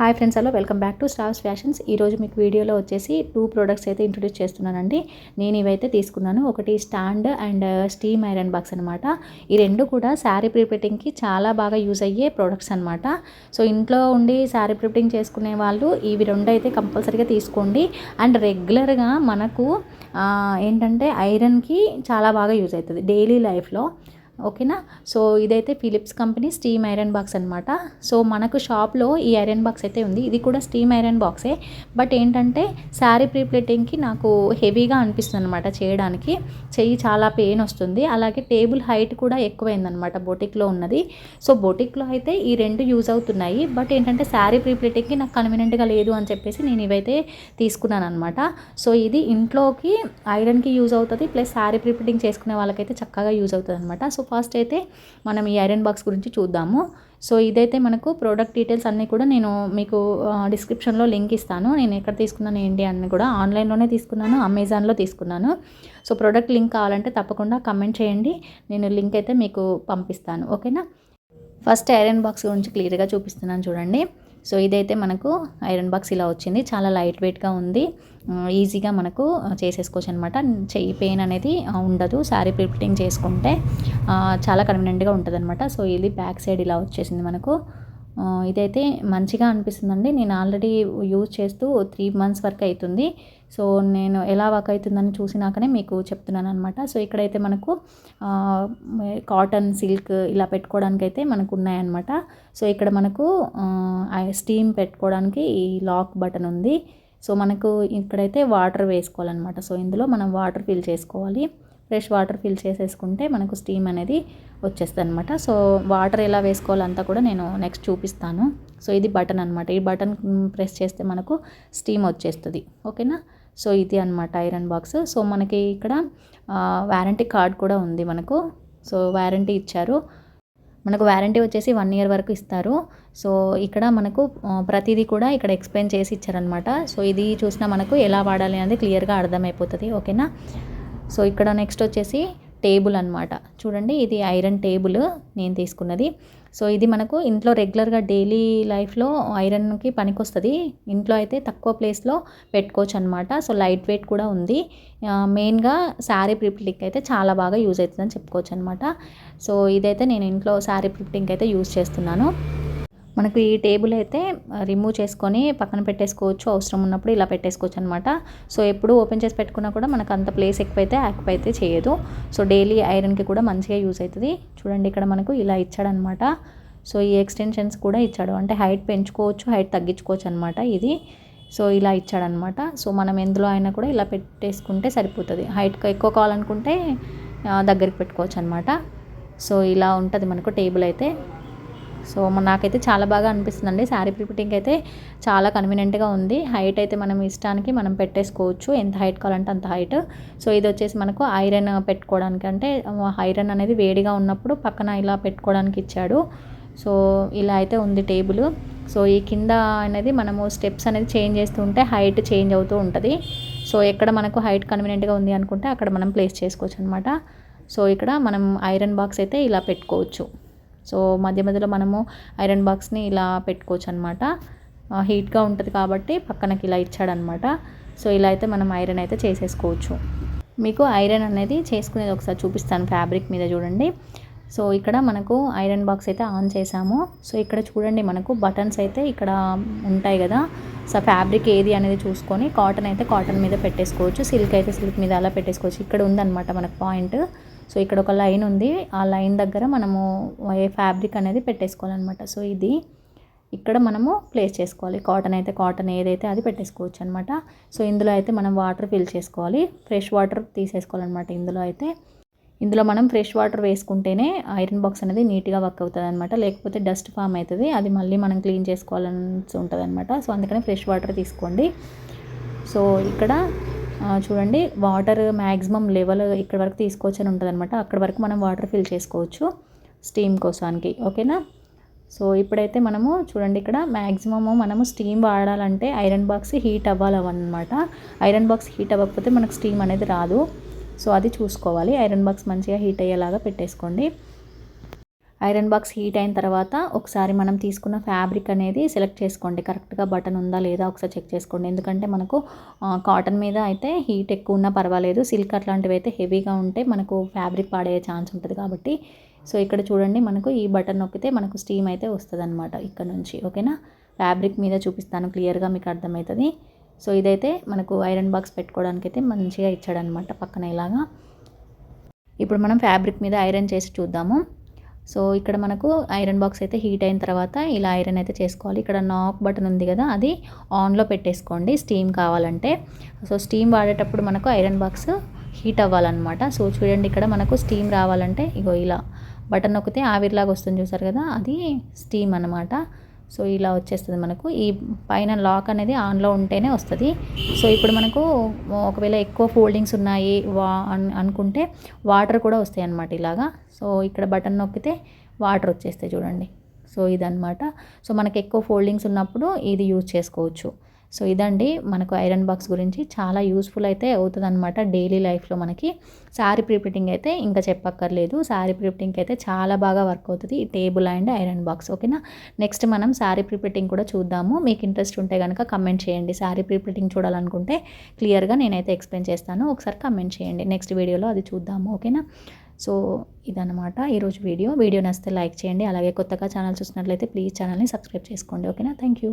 Hi friends hello welcome back to stars fashions. ఈరోజు మీకు వీడియోలో వచ్చేసి టూ ప్రోడక్ట్స్ అయితే ఇంట్రొడ్యూస్ చేస్తున్నానండి. నేను ఇవైతే తీసుకున్నాను. ఒకటి stand and steam iron box అనమాట ఈ రెండు కూడా శారీ ప్రిపేటింగ్కి చాలా బాగా యూజ్ అయ్యే ప్రోడక్ట్స్ అనమాట సో ఇంట్లో ఉండి శారీ ప్రిపేటింగ్ చేసుకునే వాళ్ళు ఇవి రెండు అయితే కంపల్సరీగా తీసుకోండి. అండ్ రెగ్యులర్గా మనకు ఏంటంటే ఐరన్కి చాలా బాగా యూజ్ అవుతుంది. డైలీ లైఫ్లో ఓకేనా? సో ఇదైతే Philips company steam iron box అనమాట సో మనకు షాప్లో ఈ ఐరన్ బాక్స్ అయితే ఉంది. ఇది కూడా స్టీమ్ ఐరన్ బాక్సే. బట్ ఏంటంటే శారీ ప్రీప్లేటింగ్కి నాకు హెవీగా అనిపిస్తుంది అనమాట చేయడానికి. చెయ్యి చాలా పెయిన్ వస్తుంది. అలాగే టేబుల్ హైట్ కూడా ఎక్కువైందనమాట బొటిక్లో ఉన్నది. సో బొటిక్లో అయితే ఈ రెండు యూజ్ అవుతున్నాయి. బట్ ఏంటంటే శారీ ప్రీప్లేటింగ్కి నాకు కన్వీనియంట్గా లేదు అని చెప్పేసి నేను ఇవైతే తీసుకున్నాను అనమాట సో ఇది ఇంట్లోకి ఐరన్కి యూజ్ అవుతుంది. ప్లస్ శారీ ప్రీప్లేటింగ్ చేసుకునే వాళ్ళకైతే చక్కగా యూజ్ అవుతుంది అనమాట సో ఫస్ట్ అయితే మనం ఈ ఐరన్ బాక్స్ గురించి చూద్దాము. సో ఇదైతే మనకు ప్రోడక్ట్ డీటెయిల్స్ అన్నీ కూడా నేను మీకు డిస్క్రిప్షన్లో లింక్ ఇస్తాను. నేను ఎక్కడ తీసుకున్నాను ఏంటి అని కూడా ఆన్లైన్లోనే తీసుకున్నాను అమెజాన్లో తీసుకున్నాను. సో ప్రోడక్ట్ లింక్ కావాలంటే తప్పకుండా కమెంట్ చేయండి. నేను లింక్ అయితే మీకు పంపిస్తాను. ఓకేనా ఫస్ట్ ఐరన్ బాక్స్ గురించి క్లియర్గా చూపిస్తున్నాను చూడండి. సో ఇదైతే మనకు ఐరన్ బాక్స్ ఇలా వచ్చింది. చాలా లైట్ వెయిట్గా ఉంది. ఈజీగా మనకు చేసేసుకోవచ్చు అనమాట చెయ్యి పెయిన్ అనేది ఉండదు. శారీ ప్రిప్టింగ్ చేసుకుంటే చాలా కన్వీనియంట్గా ఉంటుంది అనమాట సో ఇది బ్యాక్ సైడ్ ఇలా వచ్చేసింది మనకు. ఇదైతే మంచిగా అనిపిస్తుందండి. నేను ఆల్రెడీ యూజ్ చేస్తూ త్రీ మంత్స్ వరకు అవుతుంది సో నేను ఎలా వర్క్ అవుతుందని చూసినాకనే మీకు చెప్తున్నాను అనమాట సో ఇక్కడైతే మనకు కాటన్ సిల్క్ ఇలా పెట్టుకోవడానికి అయితే మనకు ఉన్నాయన్నమాట సో ఇక్కడ మనకు స్టీమ్ పెట్టుకోవడానికి ఈ లాక్ బటన్ ఉంది. సో మనకు ఇక్కడైతే వాటర్ వేసుకోవాలన్నమాట. సో ఇందులో మనం వాటర్ ఫిల్ చేసుకోవాలి. ఫ్రెష్ వాటర్ ఫిల్ చేసేసుకుంటే మనకు స్టీమ్ అనేది వచ్చేస్తుంది అనమాట సో వాటర్ ఎలా వేసుకోవాలంతా కూడా నేను నెక్స్ట్ చూపిస్తాను. సో ఇది బటన్ అనమాట ఈ బటన్ ప్రెస్ చేస్తే మనకు స్టీమ్ వచ్చేస్తుంది. ఓకేనా? సో ఇది అనమాట ఐరన్ బాక్స్. సో మనకి ఇక్కడ వారంటీ కార్డ్ కూడా ఉంది మనకు. సో వారంటీ ఇచ్చారు. మనకు వారంటీ వచ్చేసి వన్ ఇయర్ వరకు ఇస్తారు. సో ఇక్కడ మనకు ప్రతిదీ కూడా ఇక్కడ ఎక్స్ప్లెయిన్ చేసి ఇచ్చారనమాట సో ఇది చూసినా మనకు ఎలా వాడాలి అనేది క్లియర్గా అర్థమైపోతుంది. ఓకేనా? సో ఇక్కడ నెక్స్ట్ వచ్చేసి టేబుల్ అనమాట చూడండి ఇది ఐరన్ టేబుల్ నేను తీసుకున్నది. సో ఇది మనకు ఇంట్లో రెగ్యులర్గా డైలీ లైఫ్లో ఐరన్కి పనికొస్తుంది. ఇంట్లో అయితే తక్కువ ప్లేస్లో పెట్టుకోవచ్చు అనమాట సో లైట్ వెయిట్ కూడా ఉంది. మెయిన్గా శారీ ప్రిప్టింగ్ అయితే చాలా బాగా యూజ్ అవుతుందని చెప్పుకోవచ్చు అనమాట సో ఇదైతే నేను ఇంట్లో శారీ ప్రిప్టింగ్ అయితే యూజ్ చేస్తున్నాను. మనకు ఈ టేబుల్ అయితే రిమూవ్ చేసుకొని పక్కన పెట్టేసుకోవచ్చు అవసరం ఉన్నప్పుడు ఇలా పెట్టేసుకోవచ్చు అనమాట సో ఎప్పుడు ఓపెన్ చేసి పెట్టుకున్నా కూడా మనకు అంత ప్లేస్ ఎక్కువైతే యాక్ప్ అయితే చేయదు. సో డైలీ ఐరన్కి కూడా మంచిగా యూస్ అవుతుంది చూడండి ఇక్కడ మనకు ఇలా ఇచ్చాడనమాట సో ఈ ఎక్స్టెన్షన్స్ కూడా ఇచ్చాడు. అంటే హైట్ పెంచుకోవచ్చు హైట్ తగ్గించుకోవచ్చు అనమాట ఇది. సో ఇలా ఇచ్చాడనమాట సో మనం ఎందులో అయినా కూడా ఇలా పెట్టేసుకుంటే సరిపోతుంది. హైట్ ఎక్కువ కావాలనుకుంటే దగ్గరికి పెట్టుకోవచ్చు అనమాట సో ఇలా ఉంటుంది మనకు టేబుల్ అయితే. సో నాకైతే చాలా బాగా అనిపిస్తుందండి. శారీ ప్రిపేటింగ్ అయితే చాలా కన్వీనియంట్గా ఉంది. హైట్ అయితే మనం ఇష్టానికి మనం పెట్టేసుకోవచ్చు. ఎంత హైట్ కావాలంటే అంత హైట్ సో ఇది వచ్చేసి మనకు ఐరన్ పెట్టుకోవడానికి అంటే ఐరన్ అనేది వేడిగా ఉన్నప్పుడు పక్కన ఇలా పెట్టుకోవడానికి ఇచ్చాడు. సో ఇలా అయితే ఉంది టేబుల్. సో ఈ కింద అనేది మనము స్టెప్స్ అనేది చేంజ్ చేస్తూ ఉంటే హైట్ చేంజ్ అవుతూ ఉంటుంది. సో ఎక్కడ మనకు హైట్ కన్వీనియంట్గా ఉంది అనుకుంటే అక్కడ మనం ప్లేస్ చేసుకోవచ్చు అనమాట సో ఇక్కడ మనం ఐరన్ బాక్స్ అయితే ఇలా పెట్టుకోవచ్చు. సో మధ్య మధ్యలో మనము ఐరన్ బాక్స్ని ఇలా పెట్టుకోవచ్చు అనమాట హీట్గా ఉంటుంది కాబట్టి పక్కనకి ఇలా ఇచ్చాడనమాట సో ఇలా అయితే మనం ఐరన్ అయితే చేసేసుకోవచ్చు. మీకు ఐరన్ అనేది చేసుకునేది ఒకసారి చూపిస్తాను ఫ్యాబ్రిక్ మీద చూడండి. సో ఇక్కడ మనకు ఐరన్ బాక్స్ అయితే ఆన్ చేసాము సో ఇక్కడ చూడండి మనకు బటన్స్ అయితే ఇక్కడ ఉంటాయి కదా. సో ఫ్యాబ్రిక్ ఏది అనేది చూసుకొని కాటన్ అయితే కాటన్ మీద పెట్టేసుకోవచ్చు. సిల్క్ అయితే సిల్క్ మీద అలా పెట్టేసుకోవచ్చు. ఇక్కడ ఉందన్నమాట మనకు పాయింట్. సో ఇక్కడ ఒక లైన్ ఉంది. ఆ లైన్ దగ్గర మనము ఏ ఫ్యాబ్రిక్ అనేది పెట్టేసుకోవాలన్నమాట. సో ఇది ఇక్కడ మనము ప్లేస్ చేసుకోవాలి. కాటన్ అయితే కాటన్ ఏదైతే అది పెట్టేసుకోవచ్చు అనమాట సో ఇందులో అయితే మనం వాటర్ ఫిల్ చేసుకోవాలి. ఫ్రెష్ వాటర్ తీసేసుకోవాలన్నమాట ఇందులో అయితే. ఇందులో మనం ఫ్రెష్ వాటర్ వేసుకుంటేనే ఐరన్ బాక్స్ అనేది నీట్గా వర్క్ అవుతుంది అనమాట లేకపోతే డస్ట్ ఫామ్ అవుతుంది. అది మళ్ళీ మనం క్లీన్ చేసుకోవాలని ఉంటుంది అనమాట సో అందుకని ఫ్రెష్ వాటర్ తీసుకోండి. సో ఇక్కడ చూడండి వాటర్ మ్యాక్సిమం లెవెల్ ఇక్కడ వరకు తీసుకొచ్చని ఉంటుంది అనమాట అక్కడ వరకు మనం వాటర్ ఫిల్ చేసుకోవచ్చు స్టీమ్ కోసానికి ఓకేనా? సో ఇప్పుడైతే మనము చూడండి ఇక్కడ మ్యాక్సిమము మనము స్టీమ్ వాడాలంటే ఐరన్ బాక్స్ హీట్ అవ్వాలన్నమాట. ఐరన్ బాక్స్ హీట్ అవ్వకపోతే మనకు స్టీమ్ అనేది రాదు. సో అది చూసుకోవాలి. ఐరన్ బాక్స్ మంచిగా హీట్ అయ్యేలాగా పెట్టేసుకోండి. ఐరన్ బాక్స్ హీట్ అయిన తర్వాత ఒకసారి మనం తీసుకున్న ఫ్యాబ్రిక్ అనేది సెలెక్ట్ చేసుకోండి. కరెక్ట్గా బటన్ ఉందా లేదా ఒకసారి చెక్ చేసుకోండి. ఎందుకంటే మనకు కాటన్ మీద అయితే హీట్ ఎక్కువ ఉన్నా పర్వాలేదు. సిల్క్ అట్లాంటివి అయితే హెవీగా ఉంటే మనకు ఫ్యాబ్రిక్ పాడే ఛాన్స్ ఉంటుంది కాబట్టి. సో ఇక్కడ చూడండి మనకు ఈ బటన్ నొక్కితే మనకు స్టీమ్ అయితే వస్తుంది అనమాట ఇక్కడ నుంచి. ఓకేనా? ఫ్యాబ్రిక్ మీద చూపిస్తాను. క్లియర్గా మీకు అర్థమవుతుంది. సో ఇదైతే మనకు ఐరన్ బాక్స్ పెట్టుకోవడానికి అయితే మంచిగా ఇచ్చాడనమాట పక్కన ఇలాగా. ఇప్పుడు మనం ఫ్యాబ్రిక్ మీద ఐరన్ చేసి చూద్దాము. సో ఇక్కడ మనకు ఐరన్ బాక్స్ అయితే హీట్ అయిన తర్వాత ఇలా ఐరన్ అయితే చేసుకోవాలి. ఇక్కడ నాక్ బటన్ ఉంది కదా అది ఆన్లో పెట్టేసుకోండి. స్టీమ్ కావాలంటే. సో స్టీమ్ వాడేటప్పుడు మనకు ఐరన్ బాక్స్ హీట్ అవ్వాలన్నమాట. సో చూడండి ఇక్కడ మనకు స్టీమ్ రావాలంటే ఇగో ఇలా బటన్ నొక్కితే ఆవిరిలాగా వస్తుంది చూసారు కదా అది స్టీమ్ అనమాట సో ఇలా వచ్చేస్తుంది మనకు. ఈ పైన లాక్ అనేది ఆన్లో ఉంటేనే వస్తుంది. సో ఇప్పుడు మనకు ఒకవేళ ఎక్కువ ఫోల్డింగ్స్ ఉన్నాయి వా అనుకుంటే వాటర్ కూడా వస్తాయి అన్నమాట ఇలాగా. సో ఇక్కడ బటన్ నొక్కితే వాటర్ వచ్చేస్తాయి చూడండి. సో ఇదనమాట సో మనకి ఎక్కువ ఫోల్డింగ్స్ ఉన్నప్పుడు ఇది యూజ్ చేసుకోవచ్చు. సో ఇదండి మనకు ఐరన్ బాక్స్ గురించి చాలా యూస్ఫుల్ అయితే అవుతుంది అనమాట డైలీ లైఫ్లో మనకి. శారీ ప్రిపేటింగ్ అయితే ఇంకా చెప్పక్కర్లేదు. శారీ ప్రిపేటింగ్కి అయితే చాలా బాగా వర్క్ అవుతుంది ఈ టేబుల్ అండ్ ఐరన్ బాక్స్ ఓకేనా? నెక్స్ట్ మనం శారీ ప్రిపేటింగ్ కూడా చూద్దాము. మీకు ఇంట్రెస్ట్ ఉంటే కనుక కమెంట్ చేయండి. శారీ ప్రిపేటింగ్ చూడాలనుకుంటే క్లియర్గా నేనైతే ఎక్స్ప్లెయిన్ చేస్తాను. ఒకసారి కమెంట్ చేయండి. నెక్స్ట్ వీడియోలో అది చూద్దాము ఓకేనా? సో ఇదనమాట ఈరోజు వీడియో. వీడియో నచ్చితే లైక్ చేయండి. అలాగే కొత్తగా ఛానల్ చూసినట్లయితే ప్లీజ్ ఛానల్ని సబ్స్క్రైబ్ చేసుకోండి ఓకేనా? Thank you.